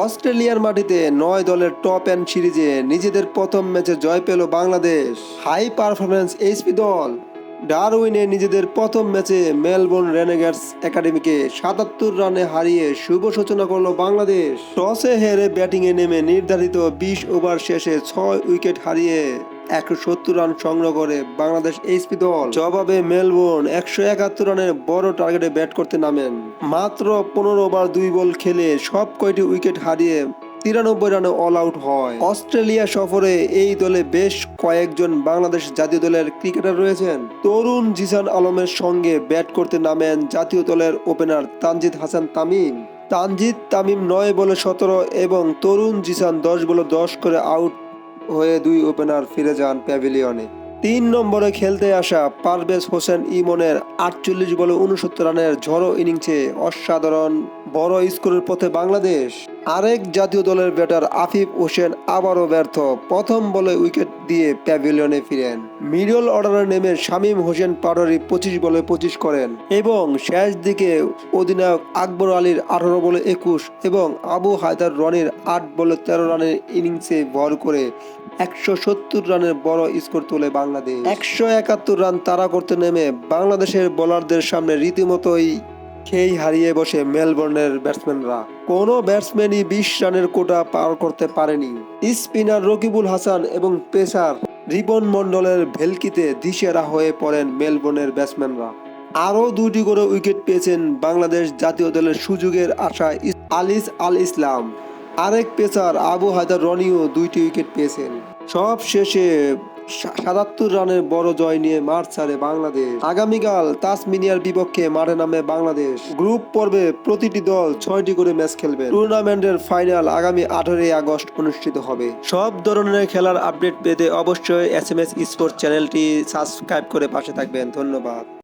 অস্ট্রেলিয়ার মাটিতে নয় দলের টপ অ্যান্ড সিরিজে নিজেদের প্রথম ম্যাচে জয় পেল বাংলাদেশ। হাই পারফরমেন্স এইচপি দল। ডারউইনে নিজেদের প্রথম ম্যাচে মেলবোর্ন রেনেগার্স একাডেমিকে সাতাত্তর রানে হারিয়ে শুভ সূচনা করল বাংলাদেশ। টসে হেরে ব্যাটিংয়ে নেমে নির্ধারিত বিশ ওভার শেষে ছয় উইকেট হারিয়ে একশো সত্তর রান সংগ্রহ করে বাংলাদেশ এইচপি দল। জবাবে মেলবোর্ন একশো একাত্তর রানের বড় টার্গেটে ব্যাট করতে নামেন। মাত্র পনেরো ওভার দুই বল খেলে সব কয়টি উইকেট হারিয়ে তিরানব্বই রানে অল আউট হয়। অস্ট্রেলিয়া সফরে এই দলে বেশ কয়েকজন বাংলাদেশ জাতীয় দলের ক্রিকেটার রয়েছেন। তরুণ জিসান আলমের সঙ্গে ব্যাট করতে নামেন জাতীয় দলের ওপেনার তানজিদ হাসান তামিম। তানজিদ তামিম নয় বলে সতেরো এবং তরুণ জিসান দশ বলে দশ করে আউট হয়ে দুই ওপেনার ফিরে যান প্যাভিলিয়নে। তিন নম্বরে খেলতে আসা পারভেজ হোসেন ইমনের আটচল্লিশ বলে উনসত্তর রানের ঝড়ো ইনিংসে অসাধারণ বড় স্কোরের পথে বাংলাদেশ। আরেক জাতীয় দলের ব্যাটার আফিফ হোসেন আবারও ব্যর্থ। প্রথম বলে উইকেট দিয়ে প্যাভিলিয়নে ফিরেন। মিডল অর্ডারে নেমে শামীম হোসেন পাটোয়ারি পঁচিশ বলে পঁচিশ করেন এবং শেষ দিকে অধিনায়ক আকবর আলীর আঠারো বলে একুশ এবং আবু হায়দার রনির আট বলে তেরো রানের ইনিংসে ভর করে একশো সত্তর রানের বড় স্কোর তোলে বাংলাদেশ। একশো একাত্তর রান তারা করতে নেমে বাংলাদেশের বোলারদের সামনে রীতিমতোই খেই হারিয়ে বসে মেলবোর্নের ব্যাটসম্যানরা। কোনো ব্যাটসম্যানই বিশ রানের কোটা পার করতে পারেনি। স্পিনার রকিবুল হাসান এবং পেসার রিপন মন্ডলের ভেলকিতে দিশেরা হয়ে পড়েন মেলবোর্নের ব্যাটসম্যানরা। আরও দুটি করে উইকেট পেয়েছেন বাংলাদেশ জাতীয় দলের সুযোগের আশায় আলিস আল ইসলাম। আরেক পেসার আবু হায়দার রনিও দুইটি উইকেট পেয়েছেন। সব শেষে সাতাত্তর রানের বড় জয় নিয়ে মাঠ ছাড়ে বাংলাদেশ। আগামীকাল তাসমিনিয়ার বিপক্ষে মাঠে নামে বাংলাদেশ। গ্রুপ পর্বে প্রতিটি দল ছয়টি করে ম্যাচ খেলবে। টুর্নামেন্টের ফাইনাল আগামী আঠারোই আগস্ট অনুষ্ঠিত হবে। সব ধরনের খেলার আপডেট পেতে অবশ্যই এস এম এস স্পোর্টস চ্যানেলটি সাবস্ক্রাইব করে পাশে থাকবেন। ধন্যবাদ।